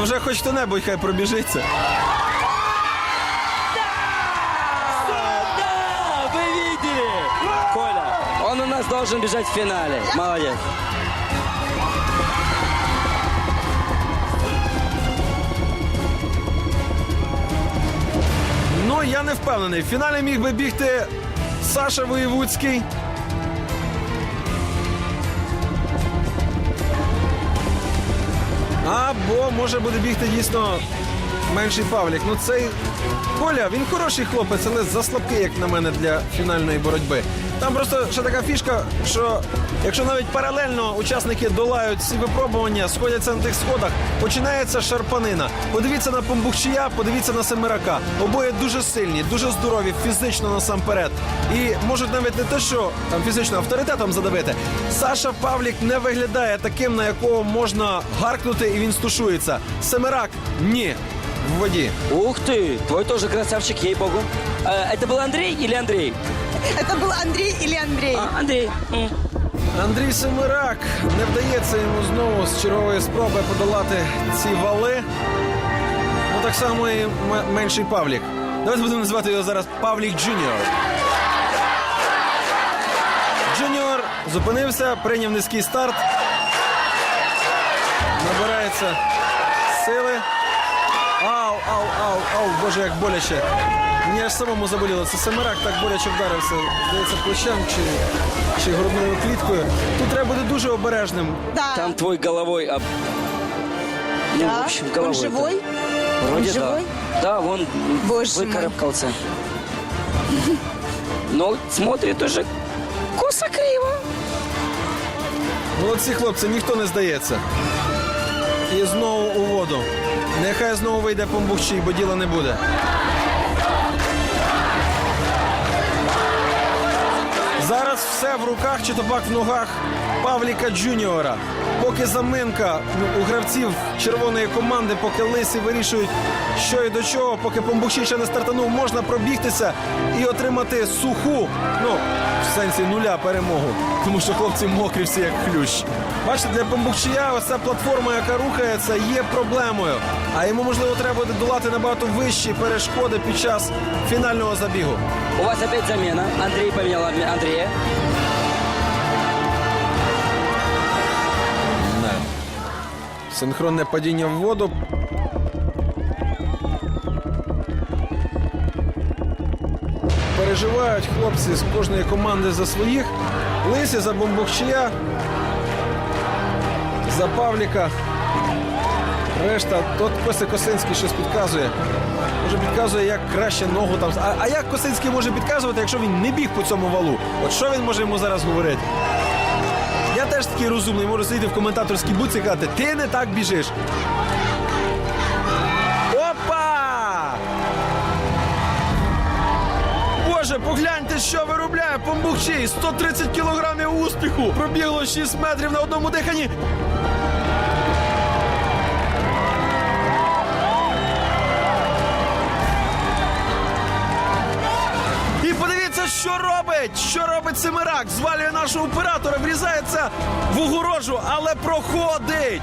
Ну вже хоч хто-небудь хай пробіжиться. Да, вы видели? Коля, он у нас должен бежать в финале. Молодец. Ну, я не впевнений. В фіналі міг би бігти Саша Воєвудський. Або може буде бігти дійсно менший Павлік. Ну цей Коля, він хороший хлопець, але заслабкий, як на мене, для фінальної боротьби. Там просто ще така фішка, що якщо навіть паралельно учасники долають всі випробування, сходяться на тих сходах, починається шарпанина. Подивіться на Помбухчія, подивіться на Семерака. Обоє дуже сильні, дуже здорові, фізично насамперед. І можуть навіть не те, що там фізично авторитетом задавити. Саша Павлік не виглядає таким, на якого можна гаркнути, і він стушується. Семерак ні В воді. Ух ты, твой тоже красавчик, ей-богу. Э, это был Андрей или Андрей? Это был Андрей или Андрей? А, Андрей. М. Андрій Семирак не вдається йому знову з чергової спроби подолати ці вали. Ну так само і м- менший Павлік. Давайте будемо називати його зараз Павлік Джуніор. Джуніор зупинився, прийняв низький старт. Набирається сили. Ау, ау, ау, ау, боже, як боляче. Мені аж самому заболіло. Це Семирак так боляче вдарився. Здається, плечем чи, чи грудною кліткою. Тут треба бути дуже обережним. Да. Там твой головой об... Ну, Да? в общем, Он головой. живой? Вроде Он да. живой? Да, вон Боже мой. выкарабкался. Но смотрит уже косо криво. Молодці хлопці, ніхто не здається. І знову у воду. Нехай знову вийде помбухчий, бо діла не буде. Зараз все в руках чи топак в ногах Павліка Джуніора. Поки заминка у гравців червоної команди, поки лисі вирішують, що і до чого, поки Помбухчий ще не стартанув, можна пробігтися і отримати суху, ну, в сенсі нуля перемогу. Тому що хлопці мокрі всі як хлющ. Бачите, для Помбухчия ось ця платформа, яка рухається, є проблемою. А йому, можливо, треба буде долати набагато вищі перешкоди під час фінального забігу. У вас опять замена. Андрей поменял Ан- Андрея. Синхронне падіння в воду. Переживають хлопці з кожної команди за своїх. Лисі за Бомбухчия, за Павліка. Решта, тут Костя Косинський щось підказує. Може підказує, як краще ногу там. А, а як Косинський може підказувати, якщо він не біг по цьому валу? От що він може йому зараз говорити? Я теж такий розумний, можу сидіти в коментаторській буці і казати, ти не так біжиш. Боже, погляньте, що виробляє Помбухчий. 130 кілограмів успіху. Пробігло 6 метрів на одному диханні. І подивіться, що робить! Що робить Семирак? Звалює нашого оператора, врізається в огорожу, але проходить.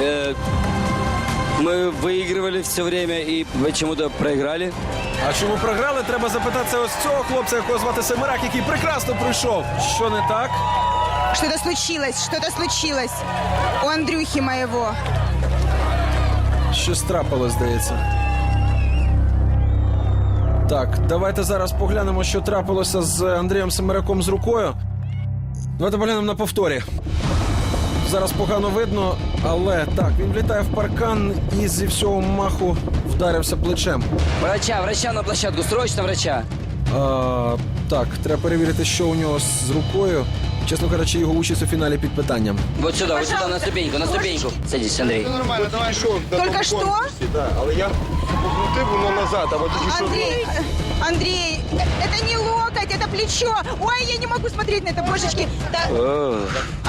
Э, мы выигрывали все время и почему-то проиграли. А чому програли? Треба запитатися ось цього хлопця, якого звати Семирак, який прекрасно прийшов. Що не так? Что-то случилось, что-то случилось у Андрюхи моего. Щось трапилось, здається. Так, давайте зараз поглянемо, що трапилося з Андрієм Семираком з рукою. Давайте поглянемо на повторі. Зараз погано видно, але так, він влітає в паркан і зі всього маху вдарився плечем. Врача, врача на площадку, срочно врача. А, так, треба перевірити, що у нього з рукою. чесно кажучи, його участь у фіналі під питанням. Вот сюда, вот сюда, на ступеньку, на ступеньку. Садись, Андрей. Нормально, давай що? Только что? Да, але я покрутив воно назад, а от тільки що... Андрей, Андрей, э, это не локоть, это плечо. Ой, я не могу смотреть на это, божечки. Да.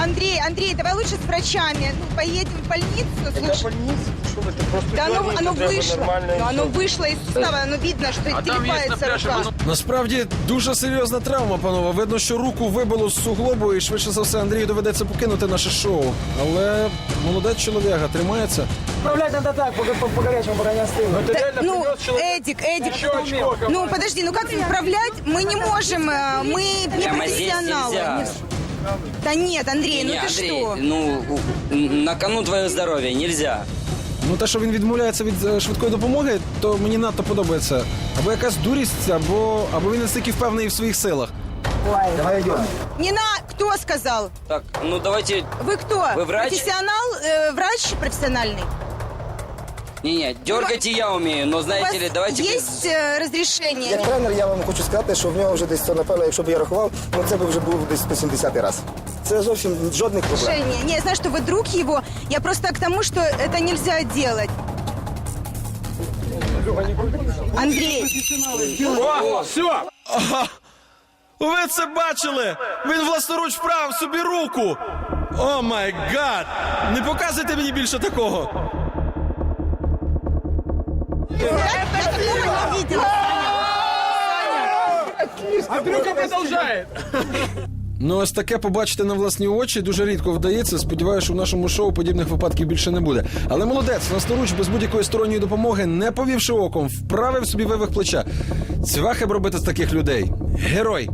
Андрей, Андрей, давай лучше с врачами. Ну, поедем в больницу. Яка Слушай, больниця? Що ви, це просто да оно, дернути оно треба вышло. нормально і Но оно все. вышло из сустава, оно видно, что телепается рука. Насправді дуже серйозна травма, панове. Видно, що руку вибило з суглобу, і швидше за все Андрію доведеться покинути наше шоу. Але молодець чоловіка тримається. Управлять надо так, по, по, по горячему, пока не остыл. Да, ну, Эдик, Эдик, ну подожди, ну как управлять? Мы не можем, э, мы не Прямо здесь профессионалы. нельзя. Да нет, Андрей, ну Не, ты Андрей, что? ну, у- на кону твое здоровье, нельзя. Ну те, що він відмовляється від е, швидкої допомоги, то мені надто подобається. Або якась дурість, або, або він настільки впевнений в своїх силах. Давай идем. Не на, кто сказал? Так, ну давайте... Вы кто? Вы врач? Профессионал, э, врач профессиональный. Не-не, дергать и я умею, но У вас знаете ли, давайте... есть э, разрешение? Як тренер, я вам хочу сказати, що в нього вже десь, то, напевно, якщо б я рахував, ну це б вже був десь 170 раз. Це зовсім жодних проблем. Разрешение. Не, я знаю, что вы друг его. Я просто к тому, что это нельзя делать. Андрей, Ви це бачили? Він власноруч вправив собі руку. О май гад! Не показуйте мені більше такого. я такого не видела. Ну, ось таке побачити на власні очі дуже рідко вдається. Сподіваюся, що в нашому шоу подібних випадків більше не буде. Але молодець, власноруч, без будь-якої сторонньої допомоги, не повівши оком, вправив собі вивих плеча. Цвяхи б робити з таких людей. Герой.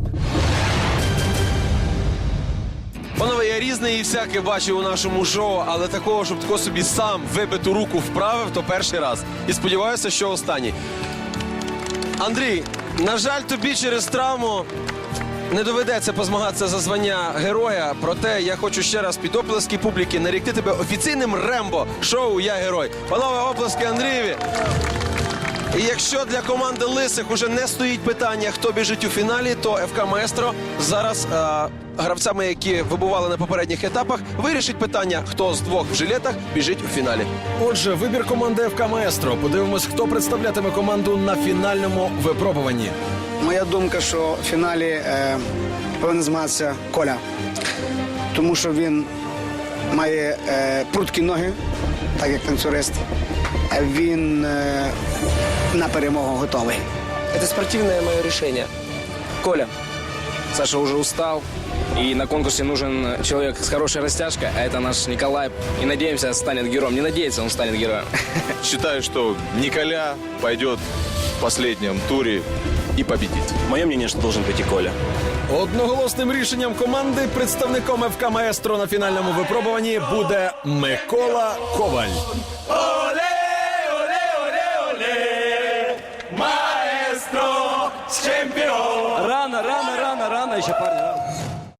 Панове, я різне і всяке бачив у нашому шоу, але такого, щоб тако собі сам вибиту руку вправив, то перший раз. І сподіваюся, що останній. Андрій, на жаль, тобі через травму не доведеться позмагатися за звання героя. Проте я хочу ще раз під оплески публіки нарікти тебе офіційним рембо шоу Я герой. Панове, оплески Андрієві. І якщо для команди лисих уже не стоїть питання, хто біжить у фіналі, то ФК Маестро зараз е, гравцями, які вибували на попередніх етапах, вирішить питання, хто з двох в жилетах біжить у фіналі. Отже, вибір команди ФК Маестро. Подивимось, хто представлятиме команду на фінальному випробуванні. Моя думка, що в фіналі е, повинен змагатися Коля, тому що він має е, прудкі ноги, так як танцюрист. Е, Він е, на перемогу готовий. Это спортивное мое решение. Коля, Саша уже устал, и на конкурсе нужен человек с хорошей растяжкой, а это наш Николай. И надеемся, станет героем. Не надеется, он станет героем. Считаю, что Николя пойдет в последнем туре и победит. Мое мнение, что должен прийти Коля. Одноголосним рішенням команди представником ФК Маестро на фінальному випробуванні буде Микола Коваль. Рано, рано, рано, рано ще рано.